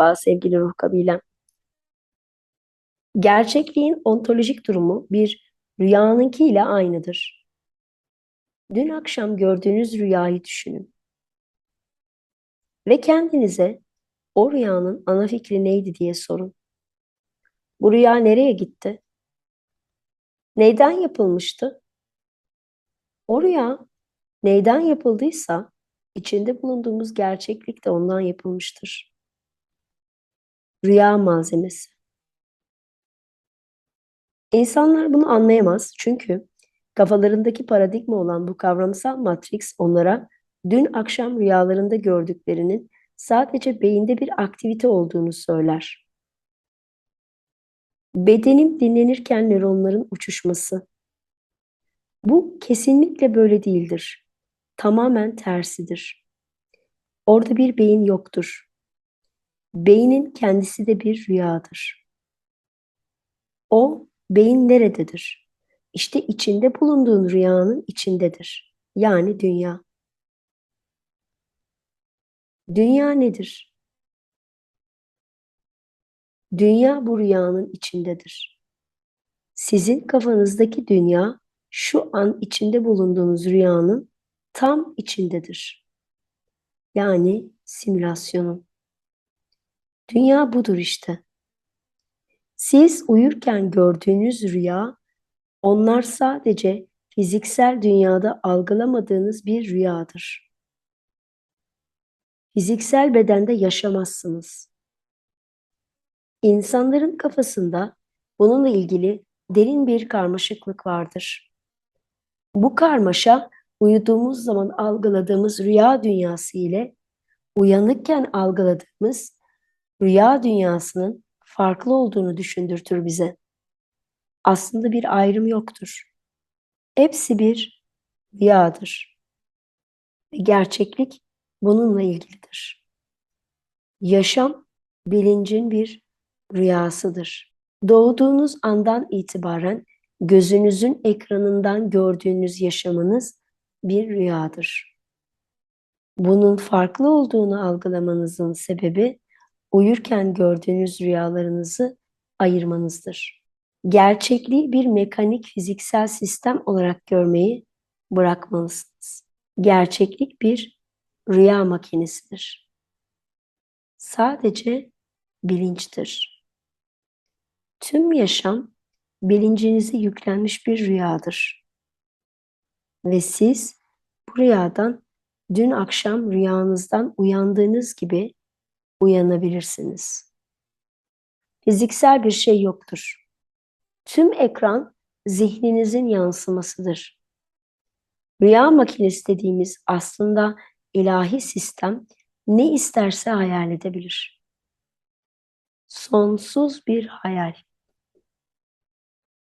Merhaba sevgili ruh kabilem. Gerçekliğin ontolojik durumu bir rüyanınki ile aynıdır. Dün akşam gördüğünüz rüyayı düşünün. Ve kendinize o rüyanın ana fikri neydi diye sorun. Bu rüya nereye gitti? Neyden yapılmıştı? O rüya neyden yapıldıysa içinde bulunduğumuz gerçeklik de ondan yapılmıştır. Rüya malzemesi. İnsanlar bunu anlayamaz çünkü kafalarındaki paradigma olan bu kavramsal matrix onlara dün akşam rüyalarında gördüklerinin sadece beyinde bir aktivite olduğunu söyler. Bedenim dinlenirken nöronların uçuşması. Bu kesinlikle böyle değildir. Tamamen tersidir. Orada bir beyin yoktur. Beynin kendisi de bir rüyadır. O beyin nerededir? İşte içinde bulunduğun rüyanın içindedir. Yani dünya. Dünya nedir? Dünya bu rüyanın içindedir. Sizin kafanızdaki dünya şu an içinde bulunduğunuz rüyanın tam içindedir. Yani simülasyonun. Dünya budur işte. Siz uyurken gördüğünüz rüya, onlar sadece fiziksel dünyada algılamadığınız bir rüyadır. Fiziksel bedende yaşamazsınız. İnsanların kafasında bununla ilgili derin bir karmaşıklık vardır. Bu karmaşa uyuduğumuz zaman algıladığımız rüya dünyası ile uyanıkken algıladığımız rüya dünyasının farklı olduğunu düşündürtür bize. Aslında bir ayrım yoktur. Hepsi bir rüyadır. Gerçeklik bununla ilgilidir. Yaşam bilincin bir rüyasıdır. Doğduğunuz andan itibaren gözünüzün ekranından gördüğünüz yaşamınız bir rüyadır. Bunun farklı olduğunu algılamanızın sebebi uyurken gördüğünüz rüyalarınızı ayırmanızdır. Gerçekliği bir mekanik fiziksel sistem olarak görmeyi bırakmalısınız. Gerçeklik bir rüya makinesidir. Sadece bilinçtir. Tüm yaşam bilincinize yüklenmiş bir rüyadır. Ve siz bu rüyadan dün akşam rüyanızdan uyandığınız gibi uyanabilirsiniz. Fiziksel bir şey yoktur. Tüm ekran zihninizin yansımasıdır. Rüya makinesi dediğimiz aslında ilahi sistem ne isterse hayal edebilir. Sonsuz bir hayal.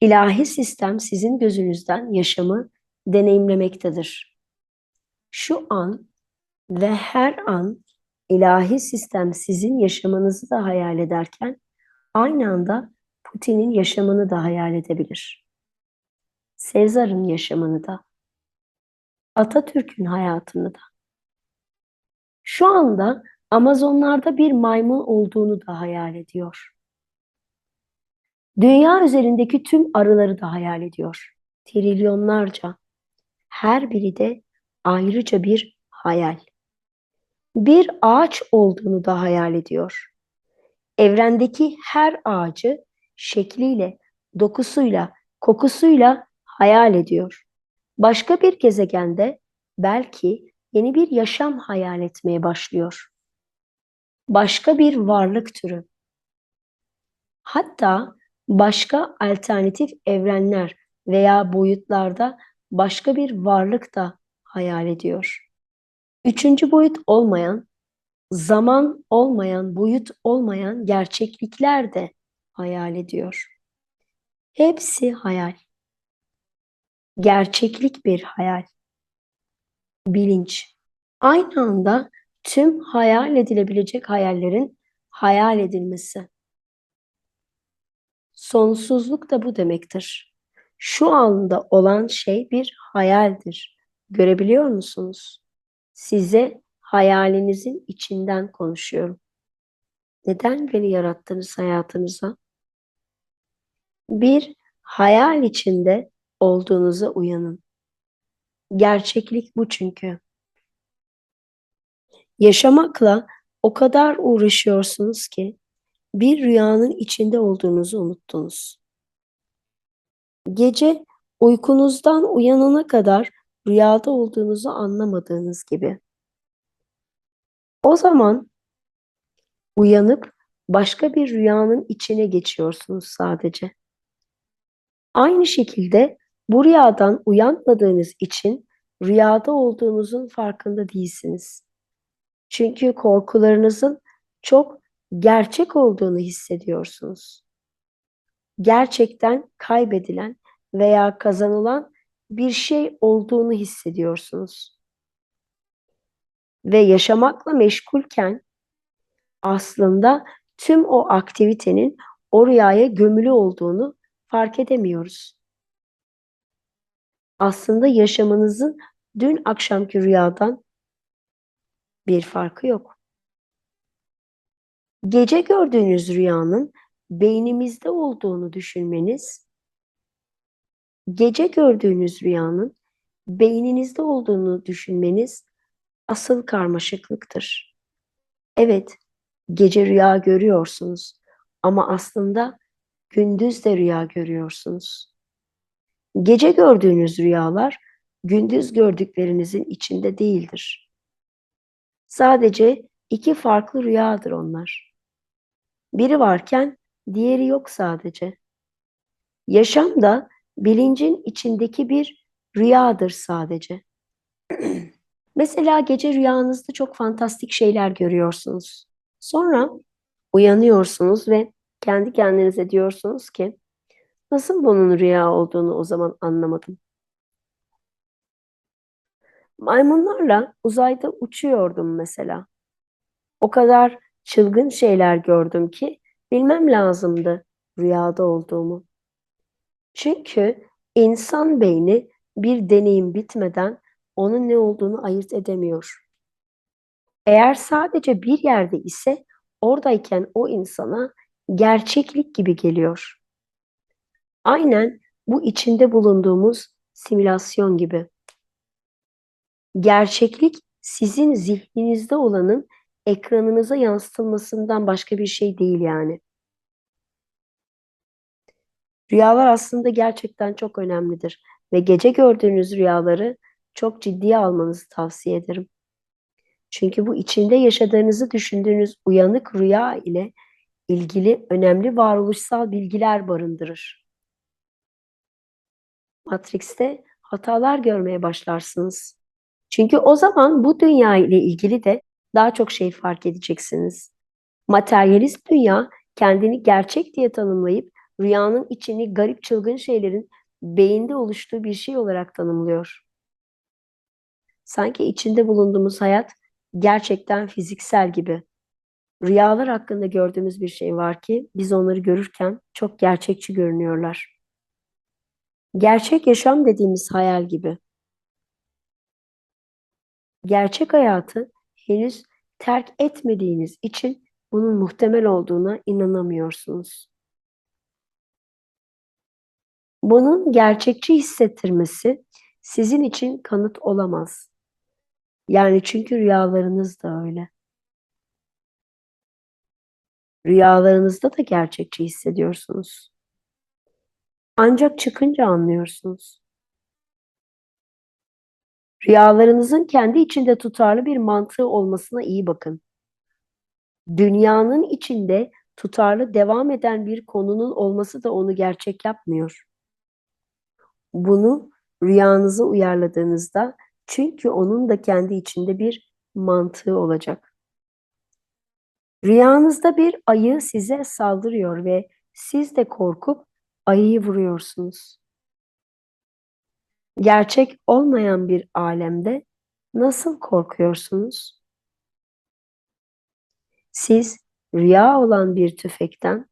İlahi sistem sizin gözünüzden yaşamı deneyimlemektedir. Şu an ve her an ilahi sistem sizin yaşamanızı da hayal ederken aynı anda Putin'in yaşamını da hayal edebilir. Sezar'ın yaşamını da. Atatürk'ün hayatını da. Şu anda Amazonlarda bir maymun olduğunu da hayal ediyor. Dünya üzerindeki tüm arıları da hayal ediyor. Trilyonlarca. Her biri de ayrıca bir hayal bir ağaç olduğunu da hayal ediyor. Evrendeki her ağacı şekliyle, dokusuyla, kokusuyla hayal ediyor. Başka bir gezegende belki yeni bir yaşam hayal etmeye başlıyor. Başka bir varlık türü. Hatta başka alternatif evrenler veya boyutlarda başka bir varlık da hayal ediyor. Üçüncü boyut olmayan, zaman olmayan, boyut olmayan gerçeklikler de hayal ediyor. Hepsi hayal. Gerçeklik bir hayal. Bilinç. Aynı anda tüm hayal edilebilecek hayallerin hayal edilmesi. Sonsuzluk da bu demektir. Şu anda olan şey bir hayaldir. Görebiliyor musunuz? Size hayalinizin içinden konuşuyorum. Neden beni yarattınız hayatınıza? Bir hayal içinde olduğunuza uyanın. Gerçeklik bu çünkü. Yaşamakla o kadar uğraşıyorsunuz ki bir rüyanın içinde olduğunuzu unuttunuz. Gece uykunuzdan uyanana kadar rüyada olduğunuzu anlamadığınız gibi. O zaman uyanıp başka bir rüyanın içine geçiyorsunuz sadece. Aynı şekilde bu rüyadan uyanmadığınız için rüyada olduğunuzun farkında değilsiniz. Çünkü korkularınızın çok gerçek olduğunu hissediyorsunuz. Gerçekten kaybedilen veya kazanılan bir şey olduğunu hissediyorsunuz. Ve yaşamakla meşgulken aslında tüm o aktivitenin o rüyaya gömülü olduğunu fark edemiyoruz. Aslında yaşamınızın dün akşamki rüyadan bir farkı yok. Gece gördüğünüz rüyanın beynimizde olduğunu düşünmeniz, gece gördüğünüz rüyanın beyninizde olduğunu düşünmeniz asıl karmaşıklıktır. Evet, gece rüya görüyorsunuz ama aslında gündüz de rüya görüyorsunuz. Gece gördüğünüz rüyalar gündüz gördüklerinizin içinde değildir. Sadece iki farklı rüyadır onlar. Biri varken diğeri yok sadece. Yaşam da bilincin içindeki bir rüyadır sadece. Mesela gece rüyanızda çok fantastik şeyler görüyorsunuz. Sonra uyanıyorsunuz ve kendi kendinize diyorsunuz ki nasıl bunun rüya olduğunu o zaman anlamadım. Maymunlarla uzayda uçuyordum mesela. O kadar çılgın şeyler gördüm ki bilmem lazımdı rüyada olduğumu. Çünkü insan beyni bir deneyim bitmeden onun ne olduğunu ayırt edemiyor. Eğer sadece bir yerde ise oradayken o insana gerçeklik gibi geliyor. Aynen bu içinde bulunduğumuz simülasyon gibi. Gerçeklik sizin zihninizde olanın ekranınıza yansıtılmasından başka bir şey değil yani. Rüyalar aslında gerçekten çok önemlidir ve gece gördüğünüz rüyaları çok ciddiye almanızı tavsiye ederim. Çünkü bu içinde yaşadığınızı düşündüğünüz uyanık rüya ile ilgili önemli varoluşsal bilgiler barındırır. Matrix'te hatalar görmeye başlarsınız. Çünkü o zaman bu dünya ile ilgili de daha çok şey fark edeceksiniz. Materyalist dünya kendini gerçek diye tanımlayıp rüyanın içini garip çılgın şeylerin beyinde oluştuğu bir şey olarak tanımlıyor. Sanki içinde bulunduğumuz hayat gerçekten fiziksel gibi. Rüyalar hakkında gördüğümüz bir şey var ki biz onları görürken çok gerçekçi görünüyorlar. Gerçek yaşam dediğimiz hayal gibi. Gerçek hayatı henüz terk etmediğiniz için bunun muhtemel olduğuna inanamıyorsunuz. Bunun gerçekçi hissettirmesi sizin için kanıt olamaz. Yani çünkü rüyalarınız da öyle. Rüyalarınızda da gerçekçi hissediyorsunuz. Ancak çıkınca anlıyorsunuz. Rüyalarınızın kendi içinde tutarlı bir mantığı olmasına iyi bakın. Dünyanın içinde tutarlı devam eden bir konunun olması da onu gerçek yapmıyor. Bunu rüyanızı uyarladığınızda çünkü onun da kendi içinde bir mantığı olacak. Rüyanızda bir ayı size saldırıyor ve siz de korkup ayıyı vuruyorsunuz. Gerçek olmayan bir alemde nasıl korkuyorsunuz? Siz rüya olan bir tüfekten,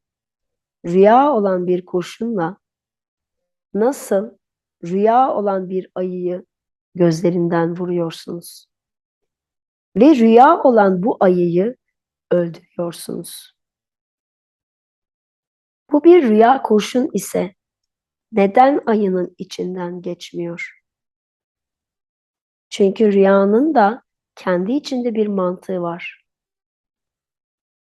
rüya olan bir kurşunla nasıl rüya olan bir ayıyı gözlerinden vuruyorsunuz. Ve rüya olan bu ayıyı öldürüyorsunuz. Bu bir rüya kurşun ise neden ayının içinden geçmiyor? Çünkü rüyanın da kendi içinde bir mantığı var.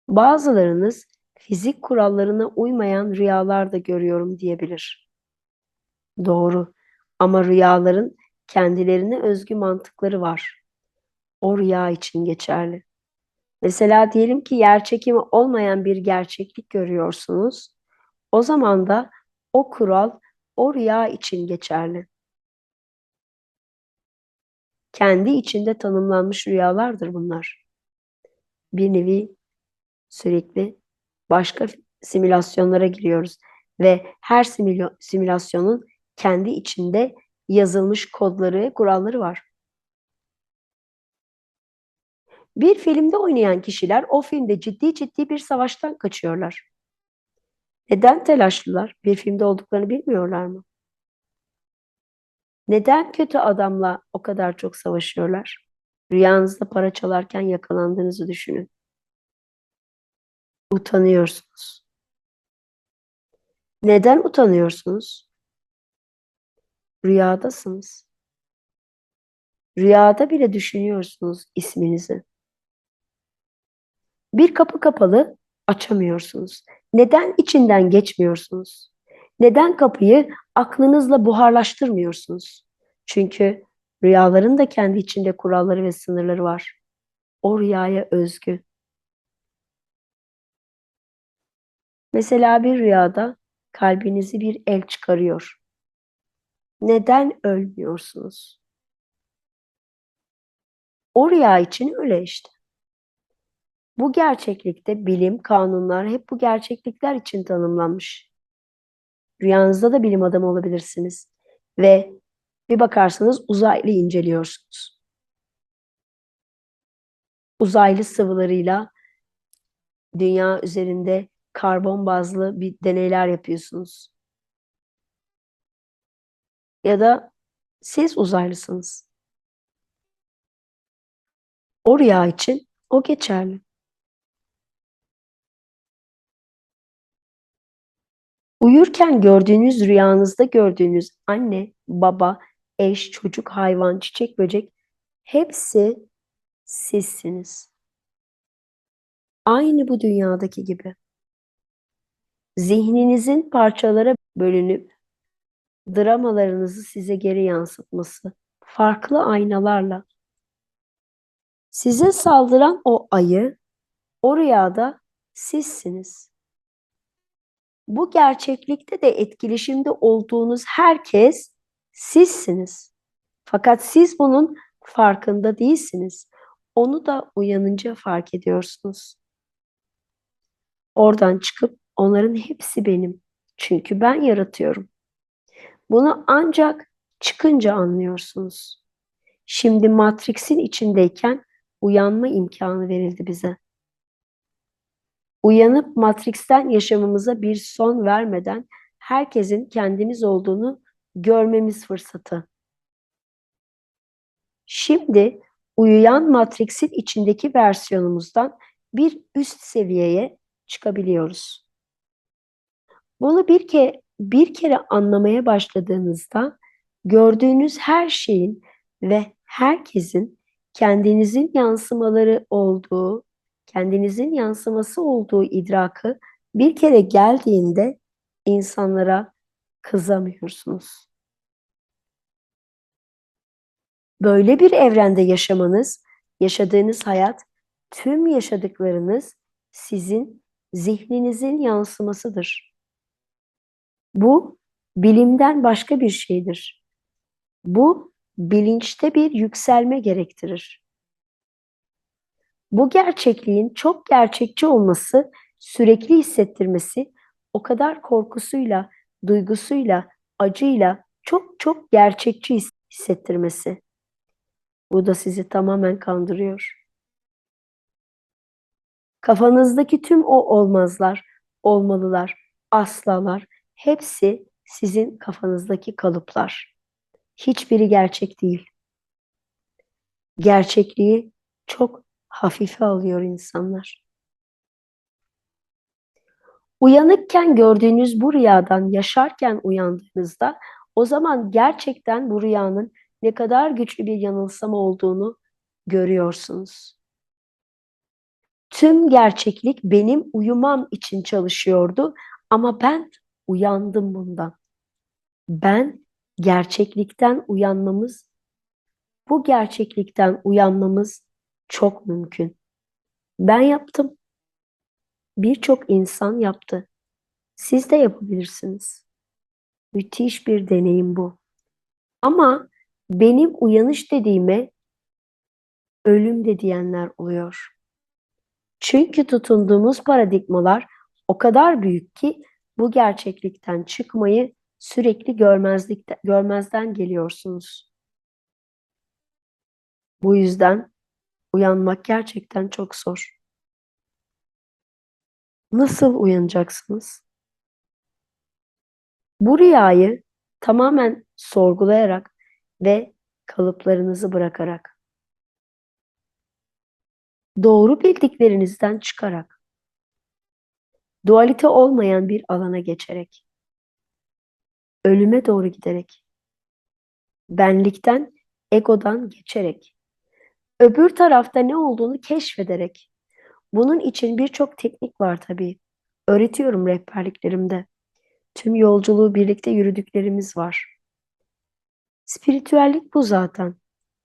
Bazılarınız fizik kurallarına uymayan rüyalar da görüyorum diyebilir. Doğru ama rüyaların kendilerine özgü mantıkları var. O rüya için geçerli. Mesela diyelim ki yer çekimi olmayan bir gerçeklik görüyorsunuz. O zaman da o kural o rüya için geçerli. Kendi içinde tanımlanmış rüyalardır bunlar. Bir nevi sürekli başka simülasyonlara giriyoruz ve her simülasyonun kendi içinde yazılmış kodları, kuralları var. Bir filmde oynayan kişiler o filmde ciddi ciddi bir savaştan kaçıyorlar. Neden telaşlılar? Bir filmde olduklarını bilmiyorlar mı? Neden kötü adamla o kadar çok savaşıyorlar? Rüyanızda para çalarken yakalandığınızı düşünün. Utanıyorsunuz. Neden utanıyorsunuz? Rüyadasınız. Rüyada bile düşünüyorsunuz isminizi. Bir kapı kapalı, açamıyorsunuz. Neden içinden geçmiyorsunuz? Neden kapıyı aklınızla buharlaştırmıyorsunuz? Çünkü rüyaların da kendi içinde kuralları ve sınırları var. O rüyaya özgü. Mesela bir rüyada kalbinizi bir el çıkarıyor. Neden ölmüyorsunuz? O rüya için öyle işte. Bu gerçeklikte bilim, kanunlar hep bu gerçeklikler için tanımlanmış. Rüyanızda da bilim adamı olabilirsiniz. Ve bir bakarsanız uzaylı inceliyorsunuz. Uzaylı sıvılarıyla dünya üzerinde karbon bazlı bir deneyler yapıyorsunuz. Ya da siz uzaylısınız. O rüya için o geçerli. Uyurken gördüğünüz rüyanızda gördüğünüz anne, baba, eş, çocuk, hayvan, çiçek, böcek hepsi sizsiniz. Aynı bu dünyadaki gibi. Zihninizin parçalara bölünüp dramalarınızı size geri yansıtması, farklı aynalarla. Size saldıran o ayı, o rüyada sizsiniz bu gerçeklikte de etkileşimde olduğunuz herkes sizsiniz. Fakat siz bunun farkında değilsiniz. Onu da uyanınca fark ediyorsunuz. Oradan çıkıp onların hepsi benim. Çünkü ben yaratıyorum. Bunu ancak çıkınca anlıyorsunuz. Şimdi Matrix'in içindeyken uyanma imkanı verildi bize uyanıp Matrix'ten yaşamımıza bir son vermeden herkesin kendimiz olduğunu görmemiz fırsatı. Şimdi uyuyan Matrix'in içindeki versiyonumuzdan bir üst seviyeye çıkabiliyoruz. Bunu bir kere bir kere anlamaya başladığınızda gördüğünüz her şeyin ve herkesin kendinizin yansımaları olduğu kendinizin yansıması olduğu idrakı bir kere geldiğinde insanlara kızamıyorsunuz. Böyle bir evrende yaşamanız, yaşadığınız hayat, tüm yaşadıklarınız sizin zihninizin yansımasıdır. Bu bilimden başka bir şeydir. Bu bilinçte bir yükselme gerektirir. Bu gerçekliğin çok gerçekçi olması, sürekli hissettirmesi, o kadar korkusuyla, duygusuyla, acıyla çok çok gerçekçi hissettirmesi. Bu da sizi tamamen kandırıyor. Kafanızdaki tüm o olmazlar, olmalılar, aslalar hepsi sizin kafanızdaki kalıplar. Hiçbiri gerçek değil. Gerçekliği çok hafife alıyor insanlar. Uyanıkken gördüğünüz bu rüyadan yaşarken uyandığınızda o zaman gerçekten bu rüyanın ne kadar güçlü bir yanılsama olduğunu görüyorsunuz. Tüm gerçeklik benim uyumam için çalışıyordu ama ben uyandım bundan. Ben gerçeklikten uyanmamız, bu gerçeklikten uyanmamız çok mümkün. Ben yaptım. Birçok insan yaptı. Siz de yapabilirsiniz. Müthiş bir deneyim bu. Ama benim uyanış dediğime ölüm de diyenler oluyor. Çünkü tutunduğumuz paradigmalar o kadar büyük ki bu gerçeklikten çıkmayı sürekli görmezlikte, görmezden geliyorsunuz. Bu yüzden uyanmak gerçekten çok zor. Nasıl uyanacaksınız? Bu rüyayı tamamen sorgulayarak ve kalıplarınızı bırakarak, doğru bildiklerinizden çıkarak, dualite olmayan bir alana geçerek, ölüme doğru giderek, benlikten, egodan geçerek, öbür tarafta ne olduğunu keşfederek, bunun için birçok teknik var tabii. Öğretiyorum rehberliklerimde. Tüm yolculuğu birlikte yürüdüklerimiz var. Spiritüellik bu zaten.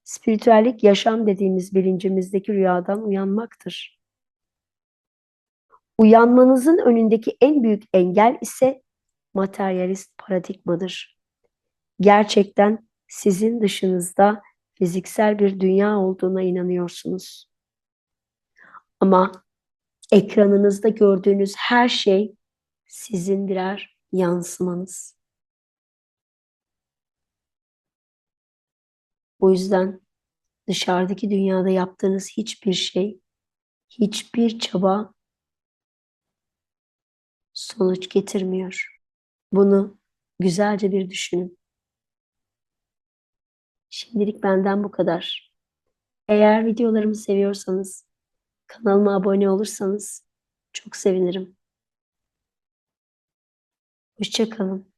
Spiritüellik yaşam dediğimiz bilincimizdeki rüyadan uyanmaktır. Uyanmanızın önündeki en büyük engel ise materyalist paradigmadır. Gerçekten sizin dışınızda fiziksel bir dünya olduğuna inanıyorsunuz. Ama ekranınızda gördüğünüz her şey sizin birer yansımanız. Bu yüzden dışarıdaki dünyada yaptığınız hiçbir şey, hiçbir çaba sonuç getirmiyor. Bunu güzelce bir düşünün. Şimdilik benden bu kadar. Eğer videolarımı seviyorsanız, kanalıma abone olursanız çok sevinirim. Hoşçakalın.